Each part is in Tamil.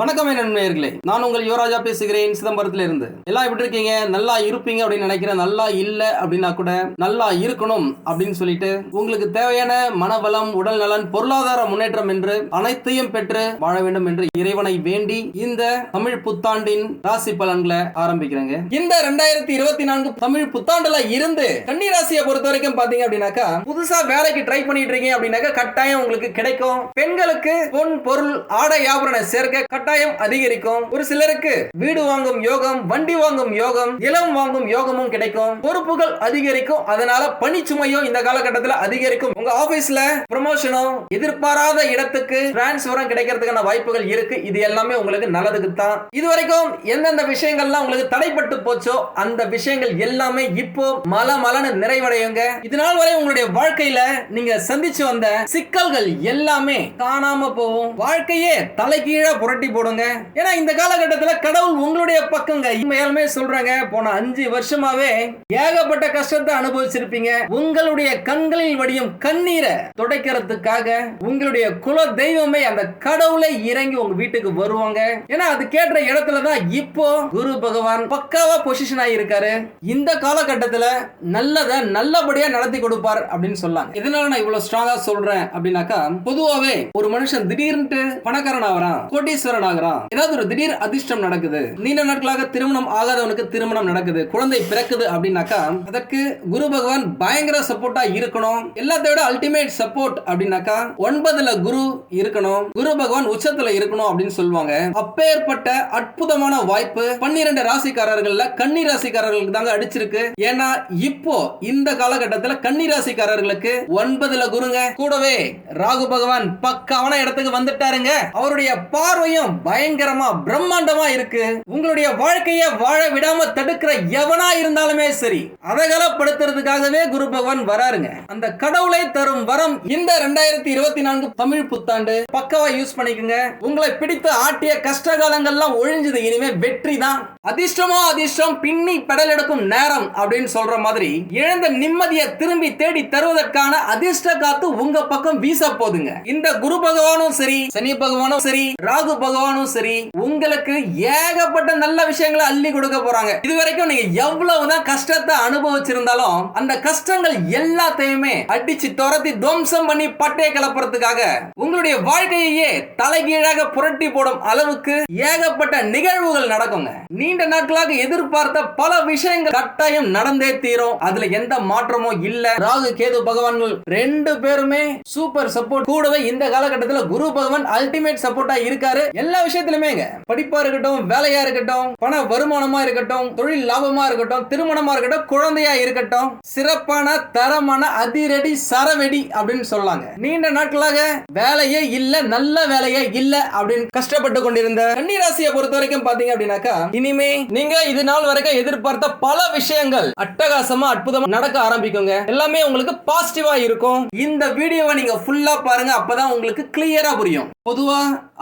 வணக்கம் நண்பர்களே. நான் உங்கள் யுவராஜா பேசுகிறேன். சிதம்பரத்துல இருந்து எல்லாம் எப்படி இருக்கீங்க? நல்லா இருப்பீங்க அப்படின்னு நினைக்கிறேன். நல்லா இல்ல அப்படின்னா கூட நல்லா இருக்கணும் அப்படின்னு சொல்லிட்டு உங்களுக்கு தேவையான மனவளம் உடல் நலன் பொருளாதார முன்னேற்றம் என்று அனைத்தையும் பெற்று வாழ வேண்டும் என்று இறைவனை வேண்டி இந்த தமிழ் புத்தாண்டின் ராசி பலன்களை ஆரம்பிக்கிறேங்க. இந்த ரெண்டாயிரத்தி இருபத்தி நான்கு தமிழ் புத்தாண்டுல இருந்து கன்னி ராசியை பொறுத்த வரைக்கும் பாத்தீங்க அப்படின்னாக்கா புதுசா வேலைக்கு ட்ரை பண்ணிட்டு இருக்கீங்க அப்படின்னாக்கா கட்டாயம் உங்களுக்கு கிடைக்கும். பெண்களுக்கு பொன் பொருள் ஆடை ஆபரண சேர்க்க கட்டாயம் அதிகரிக்கும். ஒரு சிலருக்கு வீடு வாங்கும் யோகம் வண்டி வாங்கும் யோகம் இளம் வாங்கும் யோகமும் கிடைக்கும். பொறுப்புகள் அதிகரிக்கும். அதனால பணிச்சுமையும் இந்த காலகட்டத்தில் அதிகரிக்கும். உங்க ஆபீஸ்ல ப்ரமோஷனும் எதிர்பாராத இடத்துக்கு டிரான்ஸ்பரும் கிடைக்கிறதுக்கான வாய்ப்புகள் இருக்கு. இது எல்லாமே உங்களுக்கு நல்லதுக்கு தான் இது வரைக்கும் எந்தெந்த விஷயங்கள்லாம் உங்களுக்கு தடைப்பட்டு போச்சோ அந்த விஷயங்கள் எல்லாமே இப்போ மல மலன்னு நிறைவடையுங்க. இதனால் வரை உங்களுடைய வாழ்க்கையில நீங்க சந்திச்சு வந்த சிக்கல்கள் எல்லாமே காணாம போகும். வாழ்க்கையே தலைகீழா புரட்டி போடுங்க. ஏன்னா இந்த காலகட்டத்தில் கடவுள் உங்களுடைய பக்கங்க. உண்மையாலுமே சொல்றாங்க போன அஞ்சு வருஷமாவே ஏகப்பட்ட கஷ்டத்தை அனுபவிச்சிருப்பீங்க. உங்களுடைய கண்களில் வடியும் கண்ணீரை துடைக்கிறதுக்காக உங்களுடைய குல தெய்வமே அந்த கடவுளை இறங்கி உங்க வீட்டுக்கு வருவாங்க. ஏன்னா அது கேட்ட இடத்துல தான் இப்போ குரு பகவான் பக்காவா பொசிஷன் ஆகியிருக்காரு இந்த காலகட்டத்துல நல்லதை நல்லபடியா நடத்தி கொடுப்பார் அப்படின்னு சொல்லாங்க. இதனால நான் இவ்வளவு ஸ்ட்ராங்கா சொல்றேன் அப்படின்னாக்கா பொதுவாவே ஒரு மனுஷன் திடீர்னு பணக்காரன் ஆகிறான் கோட்டீஸ்வரன் ஆகிறான். ஏதாவது ஒரு திடீர் அதிர்ஷ்டம் நடக்குது. நீண்ட நாட்களாக திருமணம் ஆகாதவனுக்கு திருமணம் நடக்குது. குழந்தை பிறக்குது அப்படின்னாக்கா அதற்கு குரு பகவான் பயங்கர சப்போர்ட்டா இருக்கணும். எல்லாத்தை விட அல்டிமேட் சப்போர்ட் அப்படின்னாக்கா ஒன்பதுல குரு இருக்கணும். குரு பகவான் உச்சத்துல இருக்கணும் அப்படின்னு சொல்லுவாங்க. அப்பேற்பட்ட அற்புதமான வாய்ப்பு பன்னிரண்டு ராசிக்காரர்கள்ல கன்னி ராசிக்காரர்களுக்கு தாங்க அடிச்சிருக்கு. ஏன்னா இப்போ இந்த காலகட்டத்தில் கன்னி ராசிக்காரர்களுக்கு ஒன்பதுல குருங்க. கூடவே ராகு பகவான் பக்காவான இடத்துக்கு வந்துட்டாருங்க. அவருடைய பார்வையும் பயங்கரமா பிரம்மாண்டமா இருக்கு. உங்களுடைய வாழ்க்கைய வாழ விடாம தடுக்கிற எவனா இருந்தாலுமே சரி அதகலப்படுத்துறதுக்காகவே குரு பகவான் வராருங்க. அந்த கடவுளை தரும் வரம் இந்த ரெண்டாயிரத்தி இருபத்தி நான்கு தமிழ் புத்தாண்டு. பக்கவா யூஸ் பண்ணிக்கோங்க. உங்களை பிடித்து ஆட்டிய கஷ்ட காலங்கள்லாம் ஒழிஞ்சது இனிமே வெற்றி தான். அதிர்ஷ்டமோ அதிர்ஷ்டம் பின்னி பெடல் எடுக்கும் நேரம் அப்படின்னு சொல்ற மாதிரி இழந்த நிம்மதியை திரும்பி தேடி தருவதற்கான அதிர்ஷ்ட காத்து உங்க பக்கம் வீச போதுங்க இந்த குரு பகவானும் சரி சனி பகவானும் சரி ராகு பகவான் பகவானும் சரி உங்களுக்கு ஏகப்பட்ட நல்ல விஷயங்களை அள்ளி கொடுக்க போறாங்க. இது வரைக்கும் நீங்க எவ்வளவுதான் கஷ்டத்தை அனுபவிச்சிருந்தாலும் அந்த கஷ்டங்கள் எல்லாத்தையுமே அடிச்சு துரத்தி துவம்சம் பண்ணி பட்டைய கிளப்புறதுக்காக உங்களுடைய வாழ்க்கையே தலைகீழாக புரட்டி போடும் அளவுக்கு ஏகப்பட்ட நிகழ்வுகள் நடக்குங்க. நீண்ட நாட்களாக எதிர்பார்த்த பல விஷயங்கள் கட்டாயம் நடந்தே தீரும். அதுல எந்த மாற்றமும் இல்ல. ராகு கேது பகவான்கள் ரெண்டு பேருமே சூப்பர் சப்போர்ட் கூடவே இந்த காலகட்டத்துல குரு பகவான் அல்டிமேட் சப்போர்ட்டா இருக்காரு. எல்லா எல்லா விஷயத்திலுமேங்க படிப்பா இருக்கட்டும் வேலையா இருக்கட்டும் பண வருமானமா இருக்கட்டும் தொழில் லாபமா இருக்கட்டும் திருமணமா இருக்கட்டும் குழந்தையா இருக்கட்டும் சிறப்பான தரமான அதிரடி சரவெடி அப்படின்னு சொல்லாங்க. நீண்ட நாட்களாக வேலையே இல்ல நல்ல வேலையே இல்ல அப்படின்னு கஷ்டப்பட்டு கொண்டிருந்த கன்னிராசியை பொறுத்த வரைக்கும் பாத்தீங்க அப்படின்னாக்கா இனிமே நீங்க இது நாள் வரைக்கும் எதிர்பார்த்த பல விஷயங்கள் அட்டகாசமா அற்புதமா நடக்க ஆரம்பிக்குங்க. எல்லாமே உங்களுக்கு பாசிட்டிவா இருக்கும். இந்த வீடியோவை நீங்க ஃபுல்லா பாருங்க அப்பதான் உங்களுக்கு கிளியரா புரியும். பொதுவா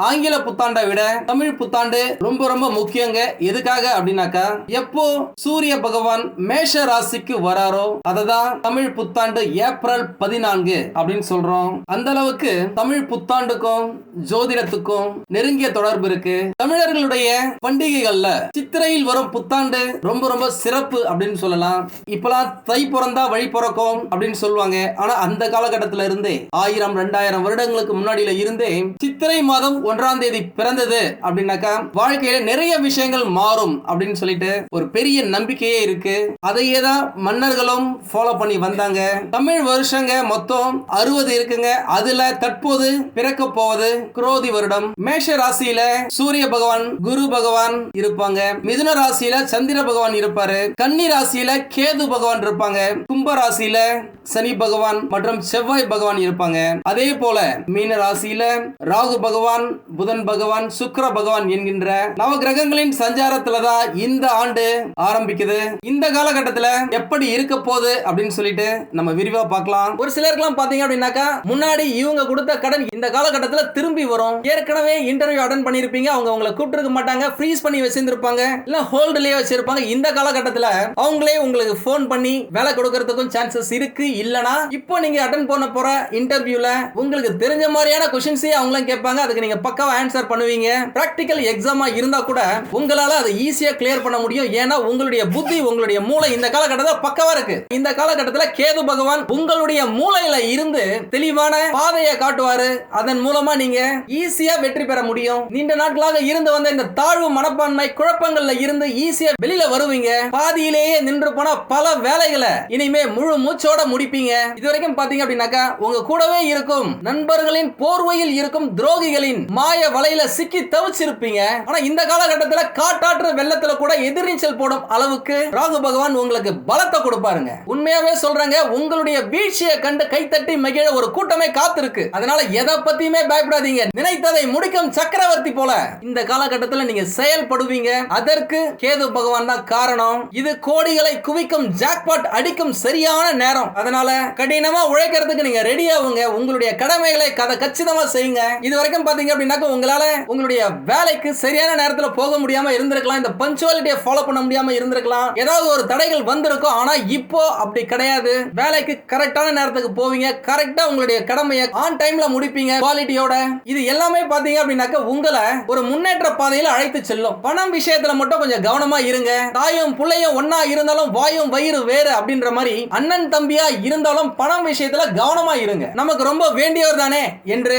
ஆங்கில புத்தாண்டை விட தமிழ் புத்தாண்டு ரொம்ப ரொம்ப முக்கியங்க. எதுக்காக அப்படின்னாக்கா எப்போ சூரிய பகவான் மேஷ ராசிக்கு வராரோ அததான் தமிழ் புத்தாண்டு ஏப்ரல் பதினான்கு அப்படின்னு சொல்றோம். அந்த அளவுக்கு தமிழ் புத்தாண்டுக்கும் ஜோதிடத்துக்கும் நெருங்கிய தொடர்பு இருக்கு. தமிழர்களுடைய பண்டிகைகள்ல சித்திரையில் வரும் புத்தாண்டு ரொம்ப ரொம்ப சிறப்பு அப்படின்னு சொல்லலாம். இப்பெல்லாம் தை பிறந்தா வழி பிறக்கும் அப்படின்னு சொல்லுவாங்க. ஆனா அந்த காலகட்டத்தில இருந்தே ஆயிரம் ரெண்டாயிரம் வருடங்களுக்கு முன்னாடியில இருந்தே சித்திரை மாதம் ஒன்றாம் தேதி பிறந்தது அப்படின்னாக்கா வாழ்க்கையில நிறைய விஷயங்கள் மாறும் அப்படின்னு சொல்லிட்டு ஒரு பெரிய நம்பிக்கையே இருக்கு. அதையே தான் மன்னர்களும் ஃபாலோ பண்ணி வந்தாங்க. தமிழ் வருஷங்க மொத்தம் அறுபது இருக்குங்க. அதுல தற்போது பிறக்க போவது குரோதி வருடம். மேஷ ராசியில சூரிய பகவான் குரு பகவான் இருப்பாங்க. மிதுன ராசியில சந்திர பகவான் இருப்பாரு. கன்னி ராசியில கேது பகவான் இருப்பாங்க. கும்ப ராசியில சனி பகவான் மற்றும் செவ்வாய் பகவான் இருப்பாங்க. அதே போல மீன ராசியில ரா ராகு பகவான் புதன் பகவான் சுக்கிர பகவான் என்கின்ற நவ கிரகங்களின் சஞ்சாரத்துல தான் இந்த ஆண்டு ஆரம்பிக்குது. இந்த காலகட்டத்துல எப்படி இருக்க போகுது அப்படின்னு சொல்லிட்டு நம்ம விரிவா பார்க்கலாம். ஒரு சிலருக்குலாம் பாத்தீங்க அப்படின்னாக்கா முன்னாடி இவங்க கொடுத்த கடன் இந்த காலகட்டத்துல திரும்பி வரும். ஏற்கனவே இன்டர்வியூ அட்டன் பண்ணிருப்பீங்க அவங்க உங்களை கூப்பிட்டு மாட்டாங்க ஃப்ரீஸ் பண்ணி வச்சிருந்திருப்பாங்க இல்ல ஹோல்டுலயே வச்சிருப்பாங்க. இந்த காலகட்டத்துல அவங்களே உங்களுக்கு ஃபோன் பண்ணி வேலை கொடுக்கறதுக்கும் சான்சஸ் இருக்கு இல்லனா இப்போ நீங்க அட்டன் பண்ண போற இன்டர்வியூல உங்களுக்கு தெரிஞ்ச மாதிரியான கொஸ்டின்ஸே அவங்களும் கேட்பாங்க. அதுக்கு நீங்க பக்காவா ஆன்சர் பண்ணுவீங்க. பிராக்டிக்கல் எக்ஸாமா இருந்தா கூட உங்களால அதை ஈஸியா கிளியர் பண்ண முடியும். ஏன்னா உங்களுடைய புத்தி உங்களுடைய மூளை இந்த காலகட்டத்தில் பக்கவா இருக்கு. இந்த காலகட்டத்தில் கேது பகவான் உங்களுடைய மூளையில இருந்து தெளிவான பாதையை காட்டுவாரு. அதன் மூலமா நீங்க ஈஸியா வெற்றி பெற முடியும். நீண்ட நாட்களாக இருந்து வந்த இந்த தாழ்வு மனப்பான்மை குழப்பங்கள்ல இருந்து ஈஸியா வெளியில வருவீங்க. பாதியிலேயே நின்று போன பல வேலைகளை இனிமே முழு மூச்சோட முடிப்பீங்க. இது வரைக்கும் பாத்தீங்க அப்படின்னாக்கா உங்க கூடவே இருக்கும் நண்பர்களின் போர்வையில் இருக்கும் துரோகிகளின் மாய வலையில சிக்கி தவிச்சிருப்பீங்க. ஆனா இந்த காலகட்டத்துல காட்டாற்று வெள்ளத்துல கூட எதிர்நீச்சல் போடும் அளவுக்கு ராகு பகவான் உங்களுக்கு பலத்தை கொடுப்பாருங்க. உண்மையாவே சொல்றாங்க உங்களுடைய வீழ்ச்சியை கண்டு கைத்தட்டி மகிழ ஒரு கூட்டமே காத்திருக்கு. அதனால எதை பத்தியுமே பயப்படாதீங்க. நினைத்ததை முடிக்கும் சக்கரவர்த்தி போல இந்த காலகட்டத்தில் நீங்க செயல்படுவீங்க. அதற்கு கேது பகவான் தான் காரணம். இது கோடிகளை குவிக்கும் ஜாக்பாட் அடிக்கும் சரியான நேரம். அதனால கடினமா உழைக்கிறதுக்கு நீங்க ரெடி ஆகுங்க. உங்களுடைய கடமைகளை கதை கச்சிதமா செய்யுங்க. இது வரைக்கும் பாத்தீங்க அப்படின்னாக்க உங்களால உங்களுடைய வேலைக்கு சரியான நேரத்துல போக முடியாம இருந்திருக்கலாம். இந்த பஞ்சுவாலிட்டியை ஃபாலோ பண்ண முடியாம இருந்திருக்கலாம். ஏதாவது ஒரு தடைகள் வந்திருக்கும் ஆனா இப்போ அப்படி கிடையாது. வேலைக்கு கரெக்டான நேரத்துக்கு போவீங்க. கரெக்டா உங்களுடைய கடமையை ஆன் டைம்ல முடிப்பீங்க குவாலிட்டியோட இது எல்லாமே பாத்தீங்க அப்படின்னாக்க உங்களை ஒரு முன்னேற்ற பாதையில அழைத்து செல்லும். பணம் விஷயத்துல மட்டும் கொஞ்சம் கவனமா இருங்க. தாயும் பிள்ளையும் ஒன்னா இருந்தாலும் வாயும் வயிறு வேறு அப்படின்ற மாதிரி அண்ணன் தம்பியா இருந்தாலும் பணம் விஷயத்துல கவனமா இருங்க. நமக்கு ரொம்ப வேண்டியவர் தானே என்று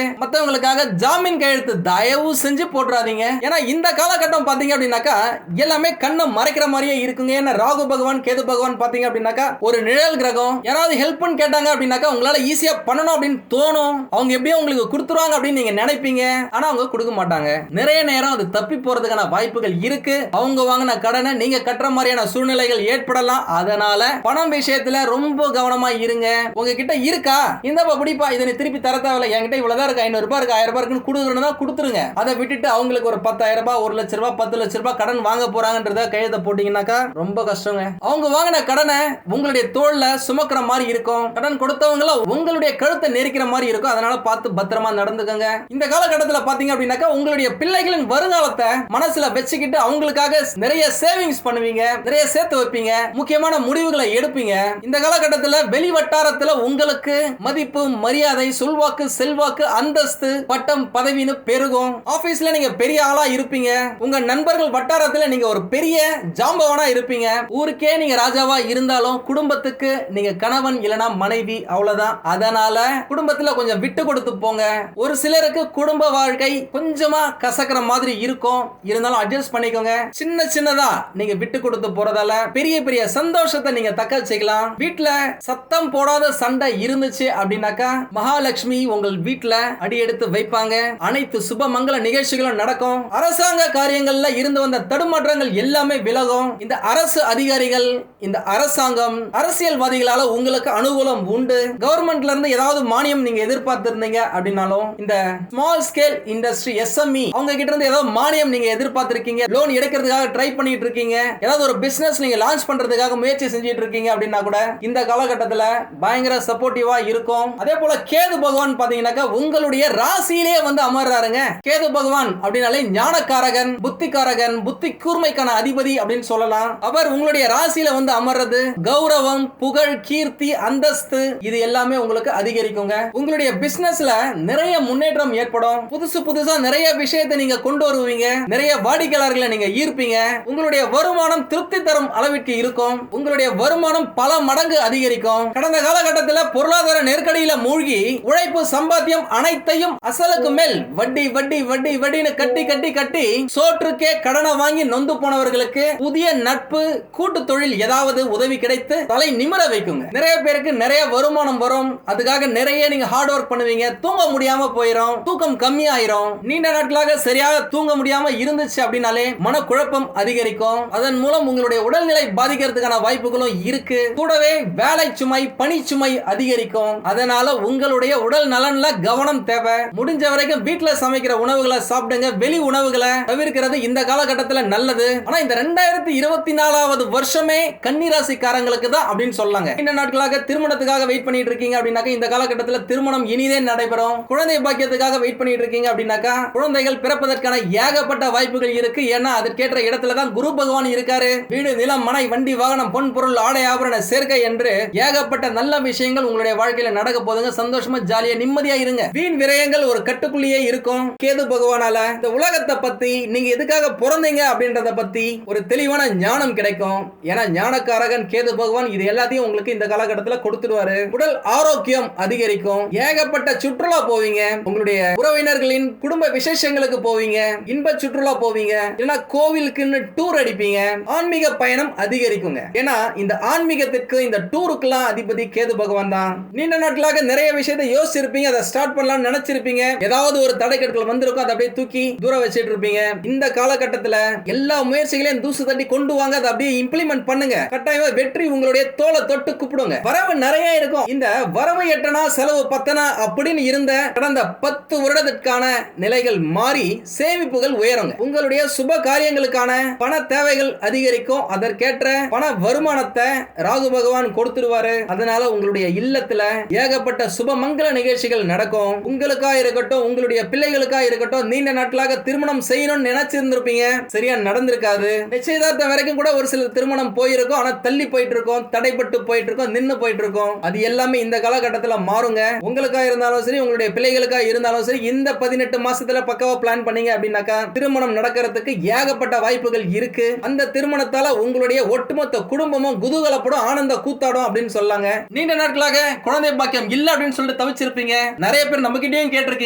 ஜாமீன் கையெழுத்து தயவு செஞ்சு போட்டுறாதீங்க. ஏன்னா இந்த காலகட்டம் பாத்தீங்க அப்படின்னாக்கா எல்லாமே கண்ணை மறைக்கிற மாதிரியே இருக்குங்க. ஏன்னா ராகு பகவான் கேது பகவான் பாத்தீங்க அப்படின்னாக்கா ஒரு நிழல் கிரகம். யாராவது ஹெல்ப்னு கேட்டாங்க அப்படின்னாக்கா உங்களால ஈஸியா பண்ணணும் அப்படின்னு தோணும். அவங்க எப்படியும் உங்களுக்கு கொடுத்துருவாங்க அப்படின்னு நீங்க நினைப்பீங்க. ஆனா அவங்க கொடுக்க மாட்டாங்க. நிறைய நேரம் அது தப்பி போறதுக்கான வாய்ப்புகள் இருக்கு. அவங்க வாங்கின கடனை நீங்க கட்டுற மாதிரியான சூழ்நிலைகள் ஏற்படலாம். அதனால பணம் விஷயத்துல ரொம்ப கவனமா இருங்க. உங்ககிட்ட இருக்கா? இந்தப்பா பிடிப்பா. இதை திருப்பி தர தேவையில்ல. என்கிட்ட இவ்வளவுதான் இருக்கு? ஐநூறு ரூபாய் இருக்கு? ரூபாய் இருக்குன்னு கொடுக்குறதா கொடுத்துருங்க. அதை விட்டுட்டு அவங்களுக்கு ஒரு பத்தாயிரம் ரூபாய் ஒரு லட்ச ரூபாய் பத்து லட்ச ரூபாய் கடன் வாங்க போறாங்கன்றத கையெழுத்த போட்டீங்கன்னாக்கா ரொம்ப கஷ்டங்க. அவங்க வாங்கின கடனை உங்களுடைய தோல்ல சுமக்கிற மாதிரி இருக்கும். கடன் கொடுத்தவங்கள உங்களுடைய கழுத்தை நெரிக்கிற மாதிரி இருக்கும். அதனால பார்த்து பத்திரமா நடந்துக்கங்க. இந்த காலகட்டத்தில் பாத்தீங்க அப்படின்னாக்கா உங்களுடைய பிள்ளைகளின் வருங்காலத்தை மனசுல வச்சுக்கிட்டு அவங்களுக்காக நிறைய சேவிங்ஸ் பண்ணுவீங்க. நிறைய சேர்த்து வைப்பீங்க. முக்கியமான முடிவுகளை எடுப்பீங்க. இந்த காலகட்டத்தில் வெளி வட்டாரத்தில் உங்களுக்கு மதிப்பு மரியாதை சொல்வாக்கு செல்வாக்கு அந்தஸ்து பட்டம் பதவின்னு பெருகும். ஆபீஸ்ல நீங்க பெரிய ஆளா இருப்பீங்க. உங்க நண்பர்கள் வட்டாரத்துல நீங்க ஒரு பெரிய ஜாம்பவனா இருப்பீங்க. ஊருக்கே நீங்க ராஜாவா இருந்தாலும் குடும்பத்துக்கு நீங்க கணவன் இல்லனா மனைவி அவ்வளவுதான். அதனால குடும்பத்துல கொஞ்சம் விட்டு கொடுத்து போங்க. ஒரு சிலருக்கு குடும்ப வாழ்க்கை கொஞ்சமா கசக்கிற மாதிரி இருக்கும். இருந்தாலும் அட்ஜஸ்ட் பண்ணிக்கோங்க. சின்ன சின்னதா நீங்க விட்டு கொடுத்து போறதால பெரிய பெரிய சந்தோஷத்தை நீங்க தக்க வச்சுக்கலாம். வீட்டுல சத்தம் போடாத சண்டை இருந்துச்சு அப்படின்னாக்கா மகாலட்சுமி உங்கள் வீட்டுல அடி எடுத்து வைப்பாங்க. அனைத்து சுப மங்கள நிகழ்ச்சிகளும் நடக்கும். அரசாங்க காரியங்கள்ல இருந்து வந்த தடுமாற்றங்கள் எல்லாமே விலகும். இந்த அரசு அதிகாரிகள் இந்த அரசாங்கம் அரசியல்வாதிகளால உங்களுக்கு அனுகூலம் உண்டு. கவர்மெண்ட்ல இருந்து ஏதாவது மானியம் நீங்க எதிர்பார்த்திருந்தீங்க அப்படின்னாலும் இந்த ஸ்மால் ஸ்கேல் இண்டஸ்ட்ரி எஸ்எம்இ அவங்க கிட்ட இருந்து ஏதாவது மானியம் நீங்க எதிர்பார்த்திருக்கீங்க. லோன் எடுக்கிறதுக்காக ட்ரை பண்ணிட்டு இருக்கீங்க. ஏதாவது ஒரு பிசினஸ் நீங்க லான்ச் பண்றதுக்காக முயற்சி செஞ்சுட்டு இருக்கீங்க அப்படின்னா கூட இந்த காலகட்டத்தில் பயங்கர சப்போர்ட்டிவா இருக்கும். அதே போல கேது பகவான் பாத்தீங்கன்னாக்கா உங்களுடைய ராசியிலே வந்து அமர்றாருங்க. கேது பகவான் அப்படின்னாலே ஞானக்காரகன் புத்திக்காரகன் புத்தி கூர்மைக்கான அதிபதி அப்படின்னு சொல்லலாம். அவர் உங்களுடைய ராசியில வந்து அமர்றது கௌரவம் புகழ் கீர்த்தி அந்தஸ்து இது எல்லாமே உங்களுக்கு அதிகரிக்குங்க. உங்களுடைய பிசினஸ்ல நிறைய முன்னேற்றம் ஏற்படும். புதுசு புதுசா நிறைய விஷயத்தை நீங்க கொண்டு வருவீங்க. நிறைய வாடிக்கையாளர்களை நீங்க ஈர்ப்பீங்க. உங்களுடைய வருமானம் திருப்தி தரும் அளவிற்கு இருக்கும். உங்களுடைய வருமானம் பல மடங்கு அதிகரிக்கும். கடந்த காலகட்டத்தில் பொருளாதார நெருக்கடியில மூழ்கி உழைப்பு சம்பாத்தியம் அனைத்தையும் அச அசலுக்கு மேல் வட்டி வட்டி வட்டி வட்டின்னு கட்டி கட்டி கட்டி சோற்றுக்கே கடனை வாங்கி நொந்து போனவர்களுக்கு புதிய நட்பு கூட்டு தொழில் ஏதாவது உதவி கிடைத்து தலை நிமிர வைக்குங்க. நிறைய பேருக்கு நிறைய வருமானம் வரும். அதுக்காக நிறைய நீங்க ஹார்ட் ஒர்க் பண்ணுவீங்க. தூங்க முடியாம போயிடும் தூக்கம் கம்மியாயிரும். நீண்ட நாட்களாக சரியாக தூங்க முடியாம இருந்துச்சு அப்படின்னாலே மனக்குழப்பம் அதிகரிக்கும். அதன் மூலம் உங்களுடைய உடல்நிலை பாதிக்கிறதுக்கான வாய்ப்புகளும் இருக்கு. கூடவே வேலை சுமை பணி சுமை அதிகரிக்கும். அதனால உங்களுடைய உடல் நலன்ல கவனம் தேவை. முடிஞ்ச வரைக்கும் வீட்டுல சமைக்கிற உணவுகளை சாப்பிடுங்க. வெளி உணவுகளை தவிர்க்கிறது இந்த காலகட்டத்தில் நல்லது. ஆனா இந்த ரெண்டாயிரத்தி இருபத்தி நாலாவது வருஷமே கன்னிராசிக்காரங்களுக்கு தான் அப்படின்னு சொல்லாங்க. இந்த நாட்களாக திருமணத்துக்காக வெயிட் பண்ணிட்டு இருக்கீங்க அப்படின்னாக்கா இந்த காலகட்டத்தில் திருமணம் இனிதே நடைபெறும். குழந்தை பாக்கியத்துக்காக வெயிட் பண்ணிட்டு இருக்கீங்க அப்படின்னாக்கா குழந்தைகள் பிறப்பதற்கான ஏகப்பட்ட வாய்ப்புகள் இருக்கு. ஏன்னா அதற்கேற்ற இடத்துல தான் குரு பகவான் இருக்காரு. வீடு நிலம் மனை வண்டி வாகனம் பொன் பொருள் ஆடை ஆபரண சேர்க்கை என்று ஏகப்பட்ட நல்ல விஷயங்கள் உங்களுடைய வாழ்க்கையில நடக்க போதுங்க சந்தோஷமா ஜாலியா நிம்மதியா இருங்க. வீண் விரயங்கள் ஒரு கட்டுக்குள்ளேயே இருக்கும். கேது பகவானால இந்த உலகத்தை பத்தி நீங்க எதுக்காக பிறந்தீங்க அப்படின்றத பத்தி ஒரு தெளிவான ஞானம் கிடைக்கும். ஏன்னா ஞானக்காரகன் கேது பகவான் இது எல்லாத்தையும் உங்களுக்கு இந்த காலகட்டத்தில் கொடுத்துருவாரு உடல் ஆரோக்கியம் அதிகரிக்கும். ஏகப்பட்ட சுற்றுலா போவீங்க. உங்களுடைய உறவினர்களின் குடும்ப விசேஷங்களுக்கு போவீங்க. இன்ப சுற்றுலா போவீங்க. இல்லைன்னா கோவிலுக்குன்னு டூர் அடிப்பீங்க. ஆன்மீக பயணம் அதிகரிக்குங்க. ஏன்னா இந்த ஆன்மீகத்துக்கு இந்த டூருக்குலாம் அதிபதி கேது பகவான் தான். நீண்ட நாட்களாக நிறைய விஷயத்தை யோசிச்சிருப்பீங்க. அதை ஸ்டார்ட் பண்ணலாம்னு நினைச்சிருப்பீங்க. ஏதாவது ஒரு தடைக்கற்கள் வந்திருக்கும் அதை அப்படியே தூக்கி தூரம் வச்சுட்டு இருப்பீங்க. இந்த காலகட்டத்தில் எல்லா முயற்சிகளையும் தூசு தட்டி கொண்டு வாங்க அதை அப்படியே இம்ப்ளிமெண்ட் பண்ணுங்க. கட்டாயமா வெற்றி உங்களுடைய தோலை தொட்டு கூப்பிடுங்க. வரவு நிறைய இருக்கும். இந்த வரவு எட்டனா செலவு பத்தனா அப்படின்னு இருந்த கடந்த பத்து வருடத்திற்கான நிலைகள் மாறி சேமிப்புகள் உயருங்க. உங்களுடைய சுப காரியங்களுக்கான பண தேவைகள் அதிகரிக்கும். அதற்கேற்ற பண வருமானத்தை ராகு பகவான் கொடுத்துருவாரு அதனால உங்களுடைய இல்லத்துல ஏகப்பட்ட சுப மங்கள நிகழ்ச்சிகள் நடக்கும். உங்களுக்கா இருக்கட்டும் உங்களுடைய பிள்ளைகளுக்கா இருக்கட்டும் நீண்ட நாட்களாக திருமணம் செய்யணும்னு நினைச்சிருந்திருப்பீங்க. சரியா நடந்திருக்காது. நிச்சயதார்த்தம் வரைக்கும் கூட ஒரு சில திருமணம் போயிருக்கும் ஆனா தள்ளி போயிட்டு இருக்கோம் தடைப்பட்டு போயிட்டு இருக்கோம் நின்னு போயிட்டு இருக்கோம் அது எல்லாமே இந்த காலகட்டத்தில் மாறுங்க. உங்களுக்கா இருந்தாலும் சரி உங்களுடைய பிள்ளைகளுக்கா இருந்தாலும் சரி இந்த பதினெட்டு மாசத்துல பக்கவா பிளான் பண்ணீங்க அப்படின்னாக்கா திருமணம் நடக்கிறதுக்கு ஏகப்பட்ட வாய்ப்புகள் இருக்கு. அந்த திருமணத்தால உங்களுடைய ஒட்டுமொத்த குடும்பமும் குதூகலப்படும் ஆனந்த கூத்தாடும் அப்படின்னு சொல்லாங்க. நீண்ட நாட்களாக குழந்தை பாக்கியம் இல்ல அப்படின்னு சொல்லிட்டு தவிச்சிருப்பீங்க. நிறைய பேர் நம்ம கிட்டயும் கேட்டிருக்கீங்க.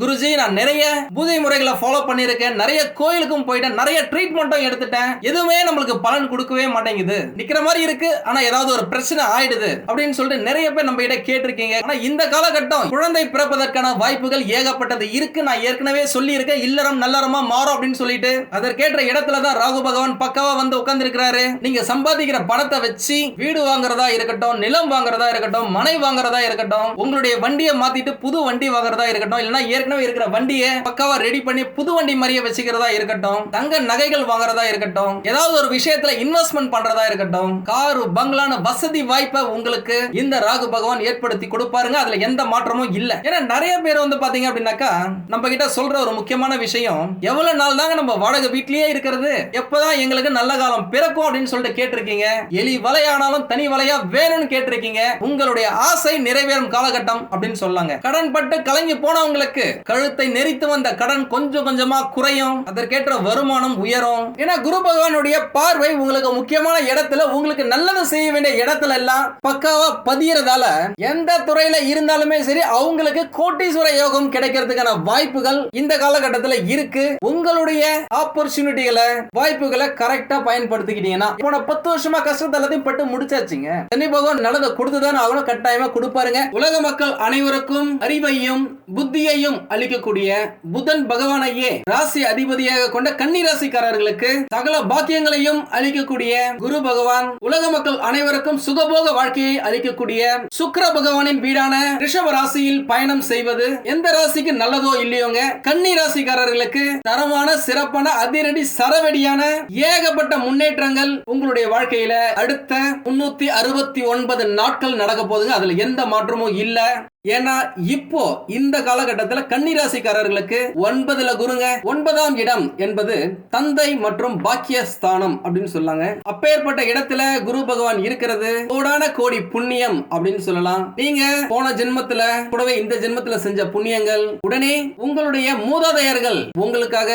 குருஜி நான் நிறைய பூஜை முறைகளை ஃபாலோ பண்ணிருக்கேன் நிறைய கோயிலுக்கும் போயிட்டேன். நிறைய ட்ரீட்மெண்ட்டும் எடுத்துட்டேன். எதுவுமே நம்மளுக்கு பலன் கொடுக்கவே மாட்டேங்குது. நிக்கிற மாதிரி இருக்கு. ஆனா ஏதாவது ஒரு பிரச்சனை ஆயிடுது அப்படின்னு சொல்லிட்டு நிறைய பேர் நம்ம கிட்ட கேட்டிருக்கீங்க. ஆனா இந்த காலகட்டம் குழந்தை பிறப்பதற்கான வாய்ப்புகள் ஏகப்பட்டது இருக்கு. நான் ஏற்கனவே சொல்லி இருக்கேன் இல்லறம் நல்லறமா மாறும் அப்படின்னு சொல்லிட்டு அதற்கேற்ற இடத்துல தான் ராகு பகவான் பக்கவா வந்து உட்கார்ந்து இருக்கிறாரு நீங்க சம்பாதிக்கிற பணத்தை வச்சு வீடு வாங்குறதா இருக்கட்டும் நிலம் வாங்குறதா இருக்கட்டும் மனை வாங்குறதா இருக்கட்டும் உங்களுடைய வண்டியை மாத்திட்டு புது வண்டி வாங்குறதா இருக்கட்டும் இல்லைன்னா ஏற்கனவே இருக்கிற வண்டியை பக்காவா ரெடி பண்ணி புது வண்டி மாதிரியே வச்சுக்கிறதா இருக்கட்டும். தங்க நகைகள் வாங்குறதா இருக்கட்டும். ஏதாவது ஒரு விஷயத்துல இன்வெஸ்ட்மெண்ட் பண்றதா இருக்கட்டும். காரு பங்களான வசதி வாய்ப்பை உங்களுக்கு இந்த ராகு பகவான் ஏற்படுத்தி கொடுப்பாருங்க. அதுல எந்த மாற்றமும் இல்ல. ஏன்னா நிறைய பேர் வந்து பாத்தீங்க அப்படின்னாக்கா நம்ம கிட்ட சொல்ற ஒரு முக்கியமான விஷயம் எவ்வளவு நாள் தாங்க நம்ம வாடகை வீட்லயே இருக்கிறது? எப்பதான் எங்களுக்கு நல்ல காலம் பிறக்கும் அப்படின்னு சொல்லிட்டு கேட்டிருக்கீங்க. எலி வலையானாலும் தனி வலையா வேணும்னு கேட்டிருக்கீங்க. உங்களுடைய ஆசை நிறைவேறும் காலகட்டம் அப்படின்னு சொல்லாங்க. கடன் பட்டு கலங்கி போனவங்க போனவங்களுக்கு கழுத்தை நெறித்து வந்த கடன் கொஞ்சம் கொஞ்சமா குறையும். அதற்கேற்ற வருமானம் உயரும். ஏன்னா குரு பகவானுடைய பார்வை உங்களுக்கு முக்கியமான இடத்துல உங்களுக்கு நல்லது செய்ய வேண்டிய இடத்துல எல்லாம் பக்காவா பதியறதால எந்த துறையில இருந்தாலுமே சரி அவங்களுக்கு கோட்டீஸ்வர யோகம் கிடைக்கிறதுக்கான வாய்ப்புகள் இந்த காலகட்டத்துல இருக்கு. உங்களுடைய ஆப்பர்ச்சுனிட்டிகளை வாய்ப்புகளை கரெக்டா பயன்படுத்திக்கிட்டீங்கன்னா போன பத்து வருஷமா கஷ்டத்தை எல்லாத்தையும் பட்டு முடிச்சாச்சுங்க. சனி பகவான் நல்லதை கொடுத்துதான் அவங்களும் கட்டாயமா கொடுப்பாருங்க. உலக மக்கள் அனைவருக்கும் அறிவையும் புத்தி புத்தியையும் அளிக்கக்கூடிய புதன் பகவானையே ராசி அதிபதியாக கொண்ட கன்னி ராசிக்காரர்களுக்கு சகல பாக்கியங்களையும் அளிக்கக்கூடிய குரு பகவான். உலக மக்கள் அனைவருக்கும் சுகபோக வாழ்க்கையை அளிக்கக்கூடிய சுக்கர பகவானின் வீடான ரிஷப ராசியில் பயணம் செய்வது எந்த ராசிக்கு நல்லதோ இல்லையோங்க? கன்னி ராசிக்காரர்களுக்கு தரமான சிறப்பான அதிரடி சரவெடியான ஏகப்பட்ட முன்னேற்றங்கள் உங்களுடைய வாழ்க்கையில அடுத்த முன்னூத்தி அறுபத்தி ஒன்பது நாட்கள் நடக்க போகுதுங்க. அதுல எந்த மாற்றமும் இல்ல. ஏன்னா இப்போ இந்த காலகட்டத்தில் கன்னிராசிக்காரர்களுக்கு ஒன்பதுல குருங்க ஒன்பதாம் இடம் என்பது தந்தை மற்றும் பாக்கிய ஸ்தானம் அப்படின்னு சொல்லாங்க. அப்பேற்பட்ட இடத்துல குரு பகவான் இருக்கிறது. கோடான கோடி புண்ணியம் அப்படின்னு சொல்லலாம். நீங்க போன ஜென்மத்துல கூடவே இந்த ஜென்மத்துல செஞ்ச புண்ணியங்கள் உடனே உங்களுடைய மூதாதையர்கள் உங்களுக்காக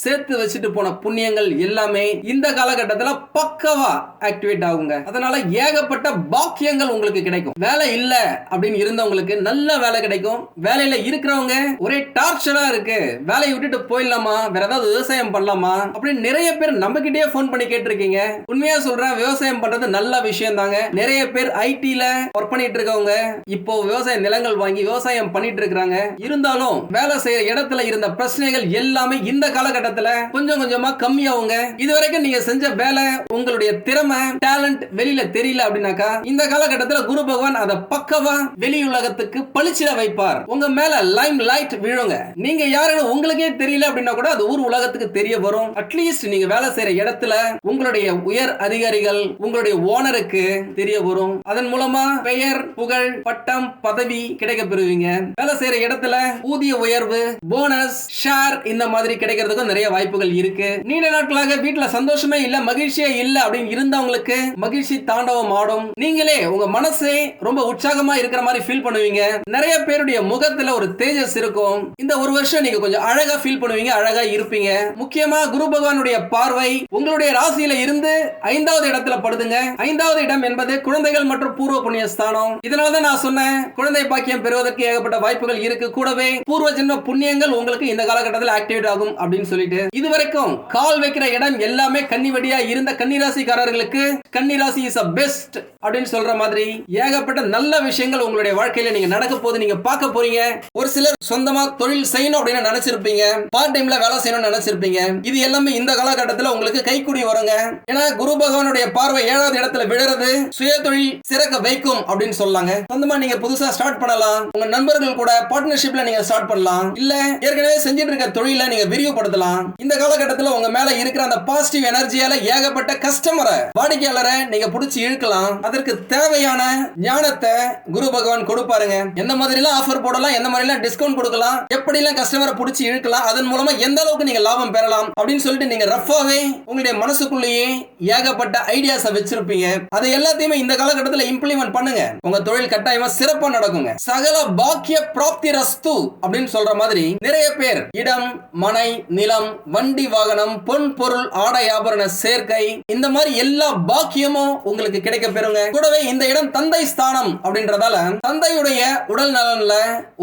சேர்த்து வச்சுட்டு போன புண்ணியங்கள் எல்லாமே இந்த காலகட்டத்தில் பக்கவா ஆக்டிவேட் ஆகுங்க. அதனால ஏகப்பட்ட பாக்கியங்கள் உங்களுக்கு கிடைக்கும். வேலை இல்லை அப்படின்னு இருந்தவங்களுக்கு நல்ல வேலை கிடைக்கும். வேலையில இருக்கிறவங்க ஒரே டார்ச்சரா இருக்கு. வேலையை விட்டுட்டு போயிடலாமா? வேற ஏதாவது விவசாயம் பண்ணலாமா? அப்படின்னு நிறைய பேர் நம்ம கிட்டே போன் பண்ணி கேட்டிருக்கீங்க. உண்மையா சொல்றேன் விவசாயம் பண்றது நல்ல விஷயம் தாங்க நிறைய பேர் ஐடில ஒர்க் பண்ணிட்டு இருக்கவங்க இப்போ விவசாய நிலங்கள் வாங்கி விவசாயம் பண்ணிட்டு இருக்காங்க இருந்தாலும் வேலை செய்யற இடத்துல இருந்த பிரச்சனைகள் எல்லாமே இந்த காலகட்டத்துல கொஞ்சம் கொஞ்சமா கம்மியாவுங்க இது வரைக்கும் நீங்க செஞ்ச வேலை உங்களுடைய திறமை டேலண்ட் வெளியில தெரியல அப்படின்னாக்கா இந்த காலகட்டத்துல குரு பகவான் அதை பக்கவா வெளி உங்களுக்கு பளிச்சிட வைப்பார். உங்க மேல லைம் லைட் விழுங்க. நீங்க யாருன்னு உங்களுக்கே தெரியல அப்படின்னா கூட அது ஊர் உலகத்துக்கு தெரிய வரும். அட்லீஸ்ட் நீங்க வேலை செய்யற இடத்துல உங்களுடைய உயர் அதிகாரிகள் உங்களுடைய ஓனருக்கு தெரிய வரும். அதன் மூலமா பெயர் புகழ் பட்டம் பதவி கிடைக்க பெறுவீங்க வேலை செய்யற இடத்துல ஊதிய உயர்வு போனஸ் ஷேர் இந்த மாதிரி கிடைக்கிறதுக்கும் நிறைய வாய்ப்புகள் இருக்கு. நீண்ட நாட்களாக வீட்டுல சந்தோஷமே இல்ல மகிழ்ச்சியே இல்ல அப்படின்னு இருந்தவங்களுக்கு மகிழ்ச்சி தாண்டவம் ஆடும் நீங்களே உங்க மனசே ரொம்ப உற்சாகமா இருக்கிற மாதிரி ஃபீல் பண்ணுவீங்க. நிறைய பேருடைய முகத்துல ஒரு தேஜஸ் இருக்கும். இந்த ஒரு வருஷம் நீங்க கொஞ்சம் அழகா ஃபீல் பண்ணுவீங்க அழகா இருப்பீங்க. முக்கியமா குரு பகவானுடைய பார்வை உங்களுடைய ராசியில இருந்து ஐந்தாவது இடத்துல படுதுங்க. ஐந்தாவது இடம் என்பது குழந்தைகள் மற்றும் பூர்வ புண்ணிய ஸ்தானம். இதனாலதான் நான் சொன்னேன் குழந்தை பாக்கியம் பெறுவதற்கு ஏகப்பட்ட வாய்ப்புகள் இருக்கு. கூடவே பூர்வ ஜென்ம புண்ணியங்கள் உங்களுக்கு இந்த காலகட்டத்தில் ஆக்டிவேட் ஆகும் அப்படின்னு சொல்லிட்டு. இதுவரைக்கும் கால் வைக்கிற இடம் எல்லாமே கன்னிவடியா இருந்த கன்னிராசிக்காரர்களுக்கு கன்னிராசி இஸ் அ பெஸ்ட் அப்படின்னு சொல்ற மாதிரி ஏகப்பட்ட நல்ல விஷயங்கள் உங்களுடைய வாழ்க்கையில நீங்க நடக்க போது நீங்க பார்க்க போறீங்க. ஒரு சிலர் சொந்தமா தொழில் செய்யணும் அப்படின்னு நினைச்சிருப்பீங்க. பார்ட் டைம்ல வேலை செய்யணும்னு நினைச்சிருப்பீங்க. இது எல்லாமே இந்த காலகட்டத்தில் உங்களுக்கு கைக்குடி வருங்க. ஏன்னா குரு பகவானுடைய பார்வை ஏழாவது இடத்துல விழுறது சுய தொழில் சிறக்க வைக்கும் அப்படின்னு சொல்லாங்க. சொந்தமா நீங்க புதுசா ஸ்டார்ட் பண்ணலாம். உங்க நண்பர்கள் கூட பார்ட்னர்ஷிப்ல நீங்க ஸ்டார்ட் பண்ணலாம். இல்ல ஏற்கனவே செஞ்சுட்டு இருக்க தொழில நீங்க விரிவுபடுத்தலாம். இந்த காலகட்டத்தில் உங்க மேல இருக்கிற அந்த பாசிட்டிவ் எனர்ஜியால ஏகப்பட்ட கஸ்டமரை வாடிக்கையாளரை நீங்க பிடிச்சி இழுக்கலாம். அதற்கு தேவையான ஞானத்தை குரு பகவான் கொடுப்பாருங்க. எந்த மாதிரி எல்லாம் ஆஃபர் போடலாம் எந்த மாதிரி எல்லாம் டிஸ்கவுண்ட் கொடுக்கலாம் எப்படி எல்லாம் கஸ்டமரை பிடிச்சி இழுக்கலாம் அதன் மூலமா எந்த அளவுக்கு நீங்க லாபம் பெறலாம் அப்படின்னு சொல்லிட்டு நீங்க ரஃபாவே உங்களுடைய மனசுக்குள்ளேயே ஏகப்பட்ட ஐடியாஸை வச்சிருப்பீங்க. அதை எல்லாத்தையுமே இந்த காலகட்டத்தில் இம்ப்ளிமெண்ட் பண்ணுங்க. உங்க தொழில் கட்டாயமா சிறப்பா நடக்குங்க. சகல பாக்கிய பிராப்தி ரஸ்து அப்படின்னு சொல்ற மாதிரி நிறைய பேர் இடம் மனை நிலம் வண்டி வாகனம் பொன் பொருள் ஆடை ஆபரண சேர்க்கை இந்த மாதிரி எல்லா பாக்கியமும் உங்களுக்கு கிடைக்க பெறுங்க. கூடவே இந்த இடம் தந்தை ஸ்தானம் அப்படின்றதால தந்தையுடைய உடல் நலன்ல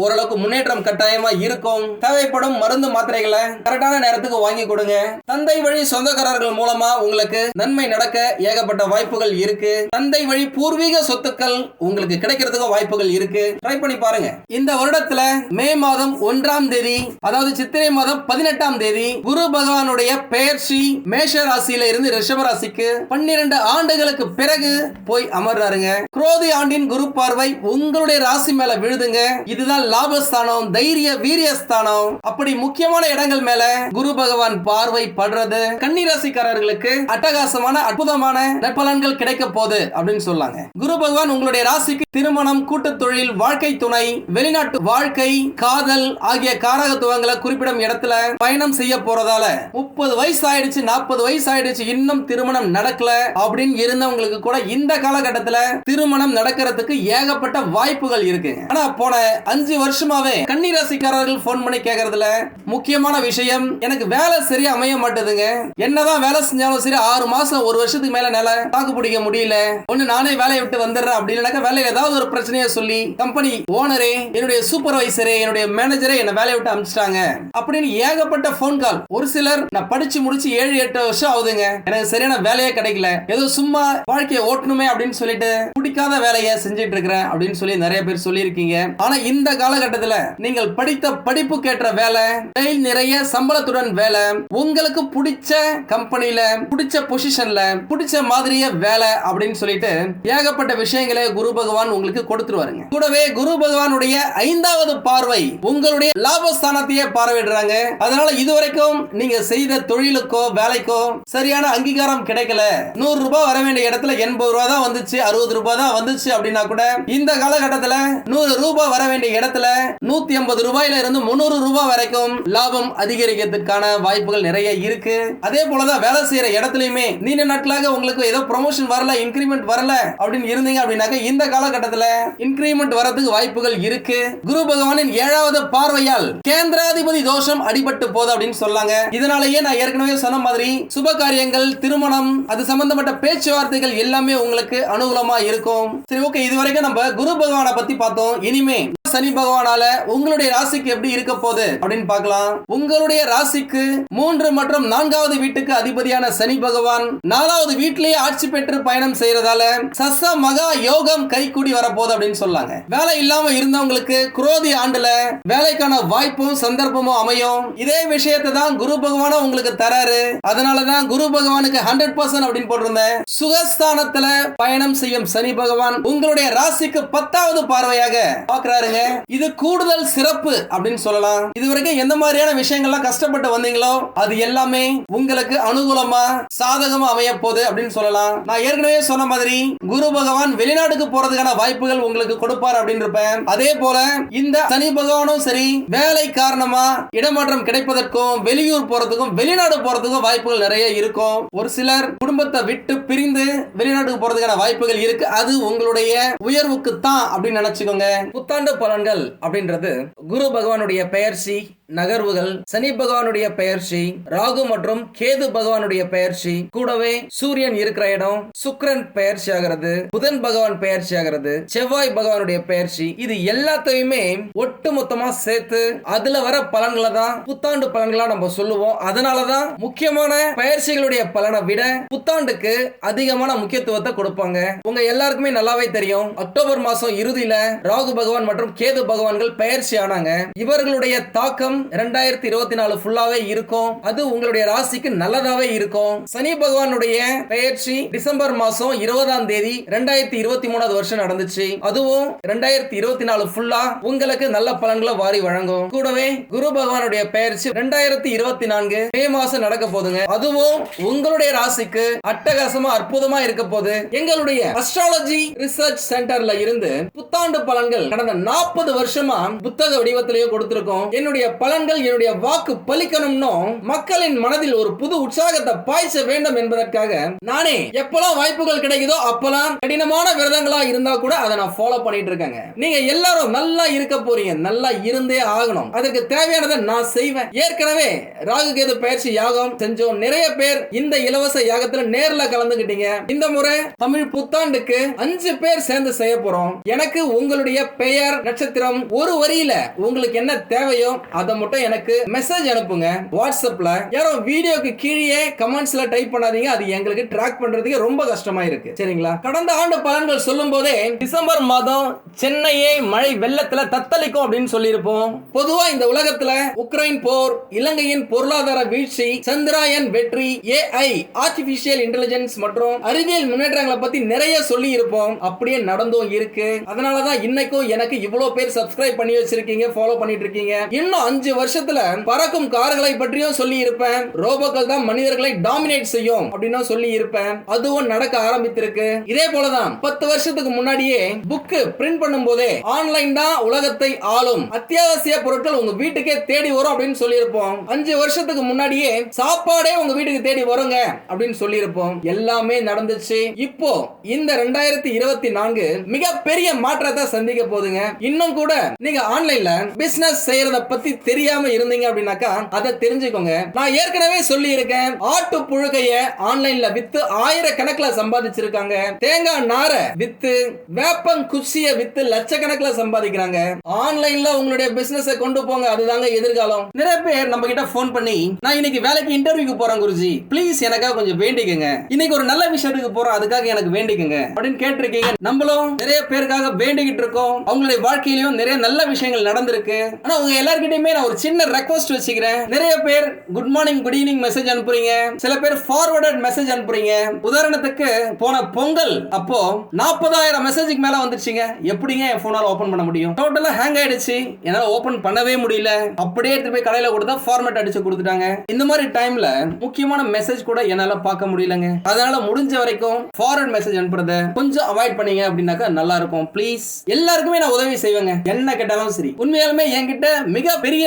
ஓரளவுக்கு முன்னேற்றம் கட்டாயமா இருக்கும். தேவைப்படும் மருந்து மாத்திரைகளை கரெக்டான நேரத்துக்கு வாங்கி கொடுங்க. தந்தை வழி சொந்தக்காரர்கள் மூலமா உங்களுக்கு நன்மை நடக்க ஏகப்பட்ட வாய்ப்புகள் இருக்கு. தந்தை வழி பூர்வீக சொத்துக்கள் உங்களுக்கு கிடைக்கிறதுக்கு வாய்ப்புகள் இருக்கு. ட்ரை பண்ணி பாருங்க. இந்த வருடத்துல மே மாதம் ஒன்றாம் தேதி அதாவது சித்திரை மாதம் பதினெட்டாம் தேதி குரு பகவானுடைய பெயர்ச்சி மேஷ ராசியில இருந்து ரிஷப ராசிக்கு பன்னிரண்டு ஆண்டுகளுக்கு பிறகு போய் அமர்றாருங்க. குரோதி ஆண்டின் குரு பார்வை உங்களுடைய ராசி மேல விழுதுங்க. இதுதான் லாபஸ்தானம் தைரிய வீரியஸ்தானம். அப்படி முக்கியமான இடங்கள் மேல குரு பகவான் பார்வை படுறது கன்னிராசிக்காரர்களுக்கு அட்டகாசமான அற்புதமான நற்பலன்கள் கிடைக்க போகுது அப்படின்னு சொல்லாங்க. குரு பகவான் உங்களுடைய ராசிக்கு திருமணம் கூட்டு தொழில் வாழ்க்கை துணை வெளிநாட்டு வாழ்க்கை காதல் ஆகிய காரகத்துவங்களை குறிப்பிடும் இடத்துல பயணம் செய்ய போறதால முப்பது வயசு ஆயிடுச்சு நாற்பது வயசு ஆயிடுச்சு இன்னும் திருமணம் நடக்கல அப்படின்னு இருந்தவங்களுக்கு கூட இந்த காலகட்டத்துல திருமணம் நடக்கிறதுக்கு ஏகப்பட்ட வாய்ப்புகள் இருக்கு. ஆனா போன அஞ்சு வருஷமாவே கன்னிராசிக்காரர்கள் போன் பண்ணி கேக்குறதுல முக்கியமான விஷயம் எனக்கு வேலை சரியா அமைய மாட்டேதுங்க. என்னதான் வேலை செஞ்சாலும் சரி ஆறு மாசம் ஒரு வருஷத்துக்கு மேல நில தாக்கு பிடிக்க முடியல. ஒண்ணு நானே வேலையை விட்டு வந்துடுறேன் அப்படின்னாக்க வேலையில ஏதாவது ஒரு பிரச்சனையை சொல்லி கம்பெனி ஓனரே என்னுடைய சூப்பர்வைசரே என்னுடைய மேனேஜரே என்ன வேலையை விட்டு அனுப்பிச்சிட்டாங்க அப்படின்னு ஏகப்பட்ட போன் கால் ஒரு சிலர் நான் படிச்சு முடிச்சு ஏழு எட்டு வருஷம் ஆகுதுங்க. எனக்கு சரியான வேலையே கிடைக்கல. ஏதோ சும்மா வாழ்க்கையை ஓட்டணுமே அப்படின்னு சொல்லிட்டு பிடிக்காத வேலையை செஞ்சுட்டு இருக்கிறேன் அப்படின்னு சொல்லி நிறைய பேர் சொல்லி சொல்லியிருக்கீங்க. ஆனா இந்த காலகட்டத்தில் நீங்கள் படித்த படிப்புக்கேற்ற வேலை டெய்ல் நிறைய சம்பளத்துடன் வேலை உங்களுக்கு பிடிச்ச கம்பெனியில பிடிச்ச பொசிஷன்ல பிடிச்ச மாதிரியே வேலை அப்படின்னு சொல்லிட்டு ஏகப்பட்ட விஷயங்களை குரு பகவான் உங்களுக்கு கொடுத்துருவாருங்க. கூடவே குரு பகவானுடைய ஐந்தாவது பார்வை உங்களுடைய லாபஸ்தானத்தையே பார்வையிடுறாங்க. அதனால இதுவரைக்கும் நீங்க செய்த தொழிலுக்கோ வேலைக்கோ சரியான அங்கீகாரம் கிடைக்கல. நூறு ரூபாய் வர வேண்டிய இடத்துல எண்பது ரூபாய் தான் வந்துச்சு அறுபது ரூபாய் தான் வந்துச்சு அப்படின்னா கூட இந்த காலகட்டத்தில் நூறு ரூபாய் வர வேண்டிய இடத்துல நூத்தி ஐம்பது ரூபாயில இருந்து முன்னூறு ரூபாய் வரைக்கும் லாபம் அதிகரிக்கிறதுக்கான வாய்ப்புகள் நிறைய இருக்கு. அதே போலதான் வேலை செய்யற இடத்துலயுமே நீண்ட நாட்களாக உங்களுக்கு ஏதோ ப்ரொமோஷன் வரல இன்கிரிமெண்ட் வரல அப்படின்னு இருந்தீங்க அப்படின்னாக்க இந்த காலகட்டத்துல இன்கிரிமெண்ட் வரதுக்கு வாய்ப்புகள் இருக்கு. குரு பகவானின் ஏழாவது பார்வையால் கேந்திராதிபதி தோஷம் அடிபட்டு போகுது அப்படின்னு சொல்லாங்க. இதனாலேயே நான் ஏற்கனவே சொன்ன மாதிரி சுப காரியங்கள் திருமணம் அது சம்பந்தப்பட்ட பேச்சுவார்த்தைகள் எல்லாமே உங்களுக்கு அனுகூலமா இருக்கும். சரி ஓகே இது வரைக்கும் நம்ம குரு பகவானை பத்தி பார்த்தோம். இனிமே சனி பகவானால உங்களுடைய ராசிக்கு எப்படி இருக்க போகுது அப்படின்னு பார்க்கலாம். உங்களுடைய ராசிக்கு மூன்று மற்றும் நான்காவது வீட்டுக்கு அதிபதியான சனி பகவான் நாலாவது வீட்டிலேயே ஆட்சி பெற்று பயணம் செய்யறதால சச மகா யோகம் கைக்கூடி வரப்போகுது அப்படின்னு சொல்லாங்க. வேலை இல்லாம இருந்தவங்களுக்கு குரோதி ஆண்டுல வேலைக்கான வாய்ப்பும் சந்தர்ப்பமும் அமையும். இதே விஷயத்தை தான் குரு பகவானும் உங்களுக்கு தராரு. அதனாலதான் குரு பகவானுக்கு ஹண்ட்ரட் பர்சன்ட் அப்படின்னு போட்டிருந்தேன். சுகஸ்தானத்துல பயணம் செய்யும் சனி பகவான் உங்களுடைய ராசிக்கு பத்தாவது பார்வையாக பாக்குறாருங்க இது கூடுதல் சிறப்பு அப்படின்னு சொல்லலாம். இதுவரைக்கும் எந்த மாதிரியான விஷயங்கள்லாம் கஷ்டப்பட்டு வந்தீங்களோ அது எல்லாமே உங்களுக்கு அனுகூலமா சாதகமா அமைய போகுது அப்படின்னு சொல்லலாம். நான் ஏற்கனவே சொன்ன மாதிரி குரு பகவான் வெளிநாட்டுக்கு போறதுக்கான வாய்ப்புகள் உங்களுக்கு கொடுப்பார் அப்படின்னு இருப்பேன் அதே போல இந்த சனி பகவானும் சரி வேலை காரணமா இடமாற்றம் கிடைப்பதற்கும் வெளியூர் போறதுக்கும் வெளிநாடு போறதுக்கும் வாய்ப்புகள் நிறைய இருக்கும். ஒரு சிலர் குடும்பத்தை விட்டு பிரிந்து வெளிநாட்டுக்கு போறதுக்கான வாய்ப்புகள் இருக்கு. அது உங்களுடைய உயர்வுக்கு தான் அப்படின்னு நினைச்சுக்கோங்க. புத்தாண்டு பலன்கள் அப்படின்றது குரு பகவானுடைய பெயர்ச்சி நகர்வுகள் சனி பகவானுடைய பெயர்ச்சி ராகு மற்றும் கேது பகவானுடைய பெயர்ச்சி கூடவே சூரியன் இருக்கிற இடம் சுக்ரன் பெயர்ச்சி ஆகிறது புதன் பகவான் பெயர்ச்சி ஆகிறது செவ்வாய் பகவானுடைய பெயர்ச்சி இது எல்லாத்தையுமே ஒட்டு மொத்தமா சேர்த்து அதுல வர பலன்களை தான் புத்தாண்டு பலன்களா நம்ம சொல்லுவோம். அதனாலதான் முக்கியமான பயிற்சிகளுடைய பலனை விட புத்தாண்டுக்கு அதிகமான முக்கியத்துவத்தை கொடுப்பாங்க. உங்க எல்லாருக்குமே நல்லாவே தெரியும். அக்டோபர் மாசம் இறுதியில ராகு பகவான் மற்றும் கேது பகவான்கள் பெயர்ச்சி ஆனாங்க. இவர்களுடைய தாக்கம் ரெண்டாயிரத்தி இருபத்தி நாலு ஃபுல்லாவே இருக்கும். அது உங்களுடைய ராசிக்கு நல்லதாவே இருக்கும். சனி பகவானுடைய பெயர்ச்சி டிசம்பர் மாசம் இருபதாம் தேதி ரெண்டாயிரத்தி இருபத்தி மூணாவது வருஷம் நடந்துச்சு. அதுவும் ரெண்டாயிரத்தி இருபத்தி நாலு ஃபுல்லா உங்களுக்கு நல்ல பலன்களை வாரி வழங்கும். கூடவே குரு பகவானுடைய பெயர்ச்சி ரெண்டாயிரத்தி இருபத்தி நான்கு மே மாசம் நடக்க போதுங்க அதுவும் உங்களுடைய ராசிக்கு அட்டகாசமா அற்புதமா இருக்க போது எங்களுடைய அஸ்ட்ராலஜி ரிசர்ச் சென்டர்ல இருந்து புத்தாண்டு பலன்கள் கடந்த நாற்பது வருஷமா புத்தக வடிவத்திலேயே கொடுத்திருக்கோம். என்னுடைய பலன்கள் என்னுடைய வாக்கு பலிக்கணும்னோ மக்களின் மனதில் ஒரு புது உற்சாகத்தை பாய்ச்ச வேண்டும் என்பதற்காக நானே எப்பெல்லாம் வாய்ப்புகள் கிடைக்குதோ அப்பெல்லாம் கடினமான விரதங்களா இருந்தா கூட அதை நான் ஃபாலோ பண்ணிட்டு இருக்கேங்க. நீங்க எல்லாரும் நல்லா இருக்க போறீங்க. நல்லா இருந்தே ஆகணும். அதற்கு தேவையானதை நான் செய்வேன். ஏற்கனவே ராகு கேது பயிற்சி யாகம் செஞ்சோம். நிறைய பேர் இந்த இலவச யாகத்துல நேர்ல கலந்துகிட்டீங்க. இந்த முறை தமிழ் புத்தாண்டுக்கு அஞ்சு பேர் சேர்ந்து செய்ய போறோம். எனக்கு உங்களுடைய பெயர் நட்சத்திரம் ஒரு வரியில உங்களுக்கு என்ன தேவையோ அதை மட்டும் எனக்கு மெசேஜ் அனுப்புங்க. வாட்ஸ்அப்ல யாரும் வீடியோக்கு கீழே கமெண்ட்ஸ்ல டைப் பண்ணாதீங்க. அது எங்களுக்கு ட்ராக் பண்றதுக்கு ரொம்ப கஷ்டமா இருக்கு. சரிங்களா? கடந்த ஆண்டு பலன்கள் சொல்லும் போதே டிசம்பர் மாதம் சென்னையை மழை வெள்ளத்துல தத்தளிக்கும் அப்படின்னு சொல்லியிருப்போம். பொதுவா இந்த உலகத்துல உக்ரைன் போர் இலங்கையின் பொருளாதார வீழ்ச்சி சந்திராயன் வெற்றி ஏஐ ஆர்டிபிஷியல் இன்டெலிஜென்ஸ் மற்றும் அறிவியல் முன்னேற்றங்களை பத்தி நிறைய சொல்லி இருப்போம் அப்படியே நடந்தும் இருக்கு. அதனாலதான் இன்னைக்கும் எனக்கு இவ்வளவு பேர் சப்ஸ்கிரைப் பண்ணி வச்சிருக்கீங்க ஃபாலோ பண்ணிட்டு இருக்கீங்க. இன்னும் அஞ்சு வருஷத்துல பறக்கும் கார்களை பற்றியும் சொல்லி இருப்பேன் ரோபோக்கள் தான் மனிதர்களை டாமினேட் செய்யும் அப்படின்னு சொல்லி இருப்பேன் அதுவும் நடக்க ஆரம்பித்திருக்கு. இதே போலதான் பத்து வருஷத்துக்கு முன்னாடியே புக்கு பிரிண்ட் பண்ணும் போதே ஆன்லைன் தான் உலகத்தை ஆளும். அத்தியாவசிய பொருட்கள் உங்க வீட்டுக்கே தேடி வரும் அப்படின்னு சொல்லியிருப்போம். அஞ்சு வருஷத்துக்கு முன்னாடியே சாப்பாடே உங்க வீட்டுக்கு தேடி வருங்க அப்படின்னு சொல்லியிருப்போம். எல்லாமே நடந்துச்சு. இப்போ இந்த ரெண்டாயிரத்தி இருபத்தி நான்கு மிகப்பெரிய மாற்றத்தை சந்திக்க போகுதுங்க. இன்னும் கூட நீங்க ஆன்லைன்ல பிசினஸ் செய்யறத பத்தி தெரியும் தெரியாம இருந்தீங்க அப்படின்னாக்கா அதை தெரிஞ்சுக்கோங்க. நான் ஏற்கனவே சொல்லி இருக்கேன் ஆட்டு புழுக்கைய ஆன்லைன்ல வித்து ஆயிரக்கணக்கில் சம்பாதிச்சிருக்காங்க. தேங்காய் நாரை வித்து வேப்பம் குச்சிய வித்து லட்சக்கணக்கில் சம்பாதிக்கிறாங்க. ஆன்லைன்ல உங்களுடைய பிசினஸ் கொண்டு போங்க அதுதாங்க எதிர்காலம். நிறைய பேர் நம்ம கிட்ட போன் பண்ணி நான் இன்னைக்கு வேலைக்கு இன்டர்வியூக்கு போறேன் குருஜி. ப்ளீஸ் எனக்காக கொஞ்சம் வேண்டிக்கங்க. இன்னைக்கு ஒரு நல்ல விஷயத்துக்கு போறோம் அதுக்காக எனக்கு வேண்டிக்கங்க. அப்படின்னு கேட்டிருக்கீங்க. நம்மளும் நிறைய பேருக்காக வேண்டிக்கிட்டு இருக்கோம். அவங்களுடைய வாழ்க்கையிலும் நிறைய நல்ல விஷயங்கள் நடந்திருக்கு. ஆனா உங்க எல்லார்கிட்டயுமே நான் ஒரு சின்ன ரெக்வஸ்ட் வச்சுக்கிறேன். நிறைய பேர் good morning good evening message அனுப்புறீங்க. சில பேர் ஃபார்வர்டட் மெசேஜ் அனுப்புறீங்க. உதாரணத்துக்கு போன பொங்கல் அப்போ நாற்பதாயிரம் மெசேஜுக்கு மேல வந்துருச்சுங்க. எப்படிங்க என் போனால் ஓபன் பண்ண முடியும்? டோட்டலா ஹேங் ஆயிடுச்சு. என்னால ஓபன் பண்ணவே முடியல. அப்படியே எடுத்து போய் கடையில கொடுத்தா ஃபார்மேட் அடிச்சு கொடுத்துட்டாங்க. இந்த மாதிரி டைம்ல முக்கியமான மெசேஜ் கூட என்னால பார்க்க முடியலங்க. அதனால முடிஞ்ச வரைக்கும் ஃபார்வர்ட் மெசேஜ் அனுப்புறத கொஞ்சம் அவாய்ட் பண்ணீங்க அப்படின்னாக்கா நல்லா இருக்கும். ப்ளீஸ் எல்லாருக்குமே நான் உதவி செய்வேங்க. என்ன கேட்டாலும் சரி. உண்மையாலுமே என்கிட்ட மிக பெரிய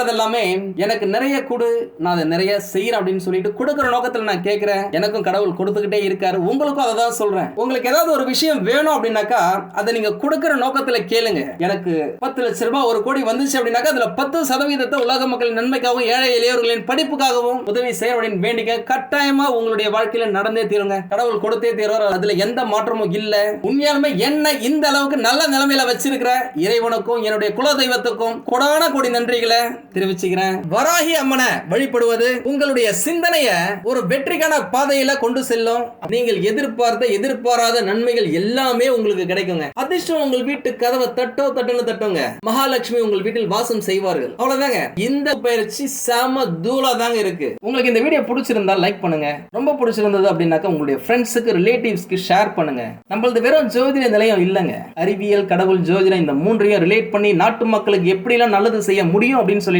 கேட்கறது எல்லாமே எனக்கு நிறைய கொடு நான் அதை நிறைய செய்யறேன் அப்படின்னு சொல்லிட்டு கொடுக்குற நோக்கத்துல நான் கேட்கிறேன். எனக்கும் கடவுள் கொடுத்துக்கிட்டே இருக்காரு. உங்களுக்கும் அதை தான் சொல்றேன். உங்களுக்கு ஏதாவது ஒரு விஷயம் வேணும் அப்படின்னாக்கா அதை நீங்க கொடுக்குற நோக்கத்துல கேளுங்க. எனக்கு பத்து லட்ச ரூபாய் ஒரு கோடி வந்துச்சு அப்படின்னாக்கா அதுல பத்து சதவீதத்தை உலக மக்களின் நன்மைக்காகவும் ஏழை எளியவர்களின் படிப்புக்காகவும் உதவி செய்ய அப்படின்னு வேண்டிக்க கட்டாயமா உங்களுடைய வாழ்க்கையில நடந்தே தீருங்க. கடவுள் கொடுத்தே தீர்வார். அதுல எந்த மாற்றமும் இல்ல. உண்மையாலுமே என்ன இந்த அளவுக்கு நல்ல நிலைமையில வச்சிருக்கிற இறைவனுக்கும் என்னுடைய குல தெய்வத்துக்கும் கொடான கோடி நன்றிகளை தெரிவிச்சுக்கிறேன். வராகி அம்மனை வழிபடுவது உங்களுடைய சிந்தனைய ஒரு வெற்றிக்கான பாதையில கொண்டு செல்லும். நீங்கள் எதிர்பார்த்த எதிர்பாராத நன்மைகள் எல்லாமே உங்களுக்கு கிடைக்குங்க. அதிர்ஷ்டம் உங்கள் வீட்டு கதவை தட்டோ தட்டுன்னு தட்டுங்க. மகாலட்சுமி உங்கள் வீட்டில் வாசம் செய்வார்கள். அவ்வளவுதாங்க. இந்த பயிற்சி செம தூளா தாங்க இருக்கு. உங்களுக்கு இந்த வீடியோ பிடிச்சிருந்தா லைக் பண்ணுங்க. ரொம்ப பிடிச்சிருந்தது அப்படின்னாக்கா உங்களுடைய ஃப்ரெண்ட்ஸுக்கு ரிலேட்டிவ்ஸ்க்கு ஷேர் பண்ணுங்க. நம்மளது வெறும் ஜோதிட நிலையம் இல்லைங்க. அறிவியல் கடவுள் ஜோதிடம் இந்த மூன்றையும் ரிலேட் பண்ணி நாட்டு மக்களுக்கு எப்படிலாம் நல்லது செய்ய முடியும் அப்படின்னு சொல்லி